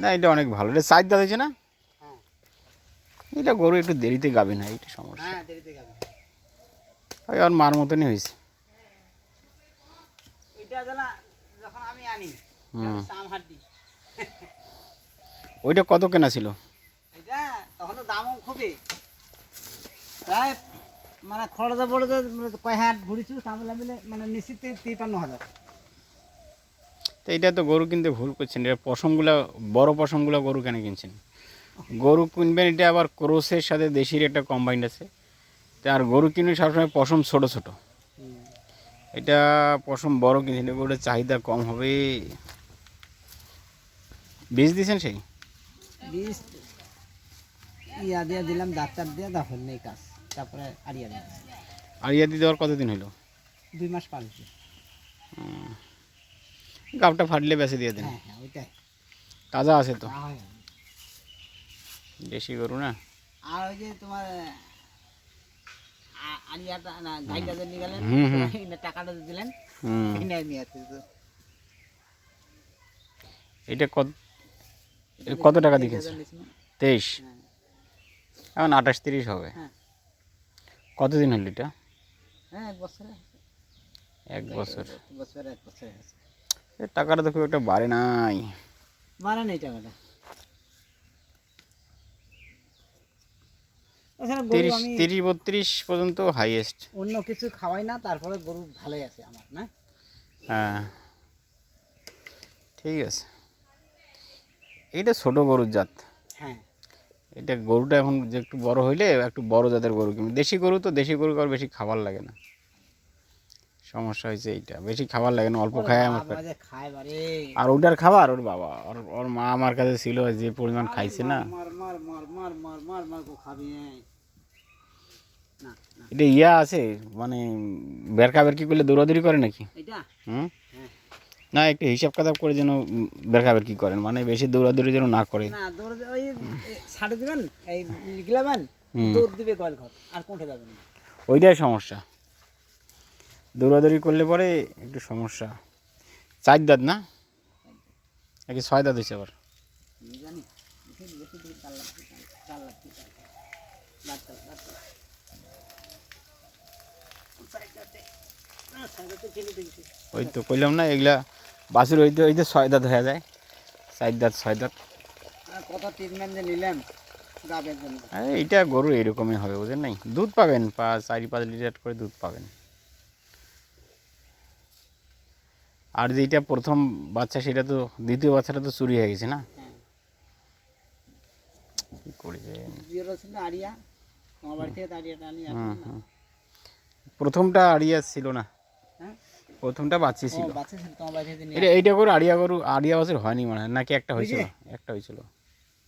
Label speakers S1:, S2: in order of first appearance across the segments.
S1: না এটা অনেক ভালো। এটা দাঁত হয়েছে না? এটা গরু একটু দেরিতে গাবে না এইটা সমস্যা।
S2: হ্যাঁ
S1: ওই ওর মার মতনই হয়েছে।
S2: এটা
S1: ওইটা কত কেনা ছিল?
S2: এটা তখন তো দামও খুবই। প্রায় মানে খরচা পড়ে কয় হাট ঘুরিছু মানে নিশ্চিত তিপ্পান্ন হাজার।
S1: তো এটা তো গরু কিনতে ভুল করছেন। এটা পশমগুলো বড় পশমগুলো গরু কেন কিনছেন? গরু কিনবেন এটা আবার ক্রোসের সাথে দেশির একটা কম্বাইন্ড আছে। আর গরু কিনবেন সবসময় পশম ছোট ছোট। এটা পশম বড় কিনছেন গরুর চাহিদা কম হবে। বীজ দিয়েছেন সেই?
S2: ইয়া দিয়ে দিলাম ডাক্তার দিয়ে তখন নেই কাজ। তারপরে আরিয়া দিলাম।
S1: ইয়াদি দেওয়ার কতদিন হলো
S2: দুই মাস পালছে
S1: গাবটা ফাটলে বেঁচে দিয়ে দেন।
S2: হ্যাঁ হ্যাঁ
S1: তাজা আছে তো। দেশি গরু না?
S2: আর ওই যে তোমার আ- আরিয়াটা না গাইটা যে নিয়ে গেলেন
S1: হুম, হুম।
S2: না টাকাটা দিলেন নিয়ে আসছে
S1: এটা কত টাকা দিয়ে
S2: তিন
S1: কিনছে
S2: হাজার নিয়েছিল।
S1: তেইশ।
S2: হ্যাঁ।
S1: এখন আঠাশ তিরিশ হবে।
S2: হ্যাঁ।
S1: কতদিন হলো এটা?
S2: হ্যাঁ এক বছরে।
S1: এক বছর। টাকাটা তো খুব একটা বাড়ে নাই।
S2: মানে নেই টাকাটা।
S1: তিরিশ তিরিশ বত্রিশ পর্যন্ত হাইয়েস্ট
S2: অন্য কিছু খাওয়াই না তারপরে গরু ভালোই আছে আমার না?
S1: হ্যাঁ। ঠিক আছে। ছোট গরুর জাত।
S2: হ্যাঁ।
S1: এটা গরুটা এখন যে একটু বড় হইলে একটু বড় জাতের গরু কিনবে দেশি গরু তো দেশি গরু আর বেশি খাবার লাগে না। সমস্যা হয়েছে এইটা। বেশি খাবার লাগে না অল্প খায় আমার
S2: বারে।
S1: আর ওটার খাবার ওর বাবা ওর ওর মা আমার কাছে ছিল যে পরিমাণ খাইছে না। এটা ইয়া আছে মানে বেরকা বেরকি করলে দৌড়াদৌড়ি করে নাকি? হুম?
S2: হ্যাঁ।
S1: না একটু হিসাব কাতাব করে যেন বেরকা বেরকি করেন মানে বেশি দৌড়াদৌড়ি যেন না করে।
S2: না দৌড় দে- ওই এ, ছাড়ে দিবেন এই গিলাবেন দৌড় দিবে গোয়াল ঘর আর কোনটা যাবেন?
S1: ওইটাই সমস্যা। দৌড়াদৌড়ি করলে পরে একটু সমস্যা। চার দাঁত না? নাকি ছয় দাঁত হয়েছে আবার? ওই তো কইলাম না, এগুলা বাছুর ওই তো ওই তো ছয় দাঁত হয়ে যায়। চার দাঁত, ছয় দাঁত।
S2: কত ট্রিটমেন্ট যে নিলাম
S1: এইটা গরু এরকমই হবে, বুঝেন নাই? দুধ পাবেন পাঁচ চারি পাঁচ লিটার করে দুধ পাবেন। আর যেটা প্রথম বাচ্চা সেটা তো দ্বিতীয় বাচ্চাটা তো চুরি হয়ে গেছে না? কি হুম প্রথমটা আড়িয়া ছিল না?
S2: হ্যাঁ?
S1: প্রথমটা বাচ্চা ছিল।
S2: বাচ্চা
S1: এটা এইটা করে আড়িয়া গরু আড়িয়া বছর হয়নি মনে হয় নাকি একটা হয়েছিল একটা হয়েছিল।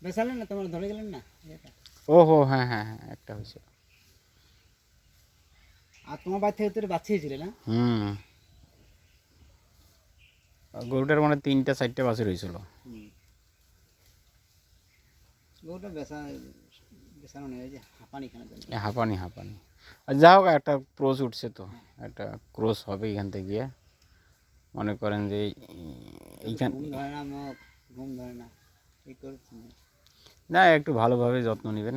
S2: বেসালেন না তোমার ধরে গেলেন না?
S1: ও হো হ্যাঁ হ্যাঁ হ্যাঁ একটা হয়েছিল।
S2: আর তোমার বাড়ি থেকে তোর বাচ্চাই ছিল না?
S1: হুম। গরুটার মানে তিনটা চারটা বাছুর হয়েছিল।
S2: যে হাঁপানি
S1: হাঁপানি যা হোক একটা ক্রোস উঠছে তো। একটা ক্রোস হবে এখান থেকে গিয়ে। মনে করেন যে এইখান
S2: না
S1: একটু ভালোভাবে যত্ন নেবেন।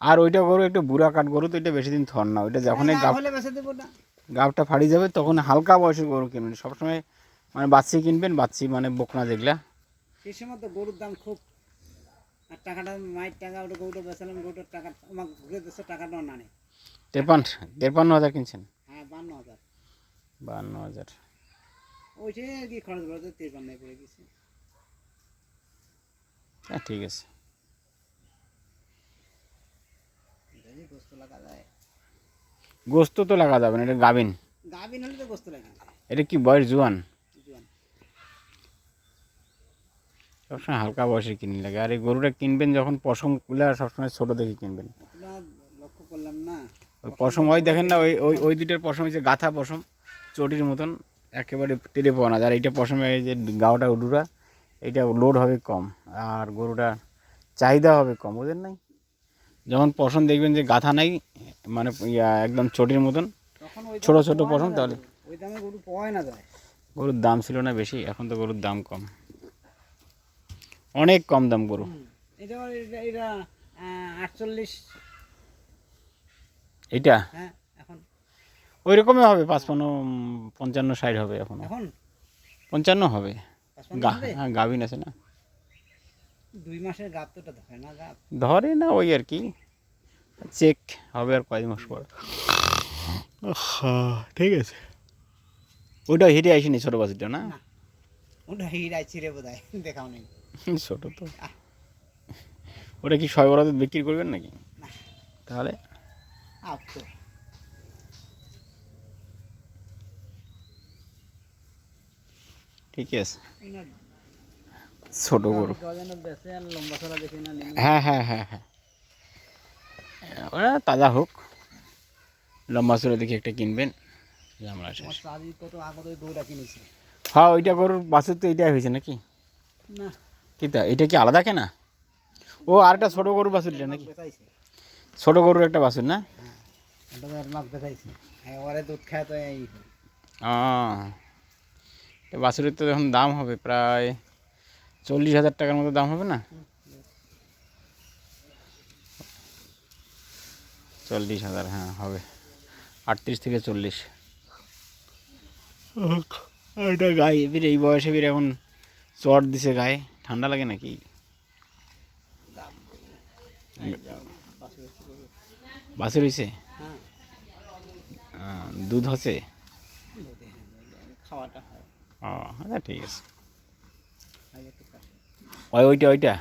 S1: আর ওইটা গরু একটু বুড়া কাঠ গরু তো এটা বেশি দিন থর না। ওইটা যখনই গাব
S2: হলে বেসা দেবো না।
S1: গাবটা ফাড়ি যাবে তখন হালকা বয়সের গরু কিনবেন। সবসময় মানে বাচ্চি কিনবেন বাচ্চি মানে বকনা যেগুলা।
S2: সেই সময় তো গরুর দাম খুব আর টাকাটা মায়ের টাকা ওটা গরুটা বেসালাম গরুটার টাকা আমার ঘুরে দেশে টাকাটাও না নেই।
S1: তেরপান্ন তেরপান্ন হাজার কিনছেন?
S2: হ্যাঁ বান্ন হাজার।
S1: বান্ন হাজার।
S2: ওই সে কি খরচ বলতে তিরপান্ন পড়ে গেছে।
S1: হ্যাঁ ঠিক আছে।
S2: গোস্ত লাগা যায়।
S1: গোস্ত তো লাগা যাবে না এটা গাবিন।
S2: গাভিন হলে তো গোস্ত লাগে
S1: এটা কি বয়স জোয়ান
S2: জোয়ান
S1: সবসময় হালকা বয়সে কিনে লাগে। আর এই গরুটা কিনবেন যখন পশমগুলো সবসময় ছোটো দেখে কিনবেন।
S2: লক্ষ্য করলাম না।
S1: ওই পশম ওই দেখেন না ওই ওই ওই দুইটার পশম হচ্ছে গাথা পশম চটির মতন একেবারে টেরে পাওয়া না। আর এইটা পশমে এই যে গাওটা উডুরা এইটা লোড হবে কম। আর গরুটা চাহিদা হবে কম ওদের নাই? যখন পশম দেখবেন যে গাথা নাই মানে ইয়া একদম চটির মতন ছোট ছোট পশম তাহলে।
S2: ওই দামে গরু পাওয়াই না যায়।
S1: গরুর দাম ছিল না বেশি এখন তো গরুর দাম কম। অনেক কম দাম গরু।
S2: এটা আটচল্লিশ।
S1: এটা
S2: হ্যাঁ এখন।
S1: ওই রকমই হবে পাঁচপান্ন পঞ্চান্ন ষাট হবে এখন।
S2: এখন?
S1: পঞ্চান্ন হবে? হ্যাঁ গাভিন আছে না।
S2: দুই মাসের গাপ তো ধরে না গাপ।
S1: ধরে না ওই আর কি। চেক হবে আর কয়েক মাস পর। ঠিক আছে। ওইটা হেঁটে আসেনি ছোটো বাসিটা না।
S2: ওটা হিরাই ছিঁড়ে বোধ হয় দেখাও নেই।
S1: ছোট তো। ওটা কি ছয় বরাদ বিক্রি করবেন নাকি? তাহলে? ঠিক আছে। ছোট গরু। হ্যাঁ হ্যাঁ হ্যাঁ হ্যাঁ। ওরা তাজা হোক। লম্বা চুরে দেখে একটা কিনবেন। আমরা হ্যাঁ ওইটা গরুর বাছুর তো এইটাই হয়েছে নাকি?
S2: না।
S1: কি তা এটা কি আলাদা কেনা? ও আর একটা ছোটো গরুর বাছুর এটা নাকি? ছোটো গরুর একটা বাছুর না?
S2: হ্যাঁ ওরে দুধ খায় তো এই।
S1: ও বাছুরের তো এখন দাম হবে প্রায় চল্লিশ হাজার টাকার মতো দাম হবে না? চল্লিশ হাজার হ্যাঁ হবে। আটত্রিশ থেকে চল্লিশ। এটা গায়ে এবার এই বয়সে এবার এখন চট দিছে গায়ে। ঠান্ডা লাগে নাকি? বাছুর
S2: রয়েছে?
S1: দুধ
S2: হয়।
S1: ও আচ্ছা ঠিক আছে। ওই ওইটা ওইটা।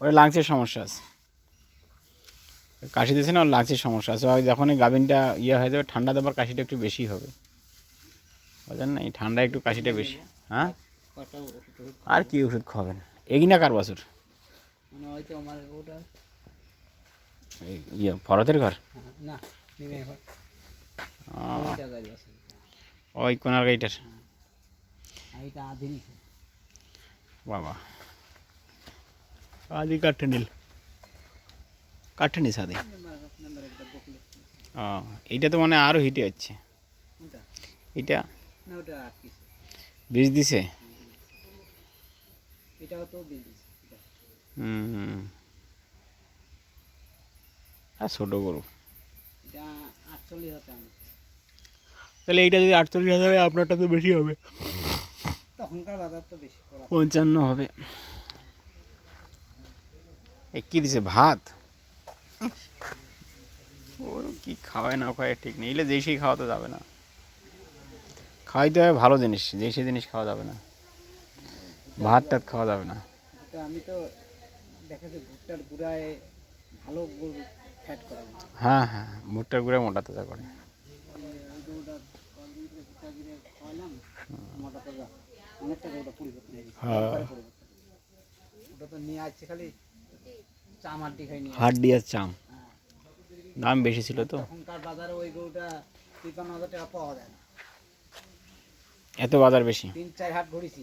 S1: ওটা লাংসের সমস্যা আছে। কাশি দিয়েছে না ওর লাংসের সমস্যা আছে। যখন গাভিনটা ইয়ে হয়ে যাবে ঠান্ডা দেবার কাশিটা একটু বেশি হবে। বুঝলেন না? এই ঠান্ডা একটু কাশিটা বেশি। হ্যাঁ? আর কি ওষুধ খাওয়াবেন? এগিনা কার বাছুর?
S2: মানে
S1: ইয়ে ফরতের ঘর?
S2: হ্যাঁ, হয়
S1: ওই কোনার গাড়িটার?
S2: আর নিছে
S1: বাবা। আদি কাঠে নিল কাঠে নিস আদি
S2: নাম্বার একটা বকলে
S1: ও এইটা তো মানে আরও হিটে হচ্ছে এটা বীজ দিছে?
S2: এটাও তো দিয়ে
S1: হুম। আর ছোটো গরু।
S2: এটা আটচল্লিশ হাজার
S1: তাহলে এইটা যদি আটচল্লিশ হাজার হয় আপনারটা তো বেশি হবে।
S2: তখনকার বাজার তো বেশি
S1: পঞ্চান্ন হবে। এ কি দিছে ভাত? ওর কি খাওয়ায় না খাওয়ায় ঠিক নেই। এলে যেই সেই খাওয়াতে যাবে না। খাওয়াইতে হবে ভালো জিনিস যেই সেই জিনিস খাওয়া যাবে না। ভাত টাত খাওয়া যাবে না।
S2: আমি তো দেখেছি ভুট্টার গুঁড়ায় ভালো ফ্যাট করা হয়।
S1: হ্যাঁ ভুট্টার গুঁড়ে মোটা তাজা করে।
S2: হয়ে।
S1: হাট দিয়ে চাম। দাম বেশি ছিল তো।
S2: বাজারে ওই গরুটা তিপ্পান্ন হাজার টাকা পাওয়া যায় না।
S1: এত বাজার বেশি।
S2: তিন চার হাট ঘুরেছি।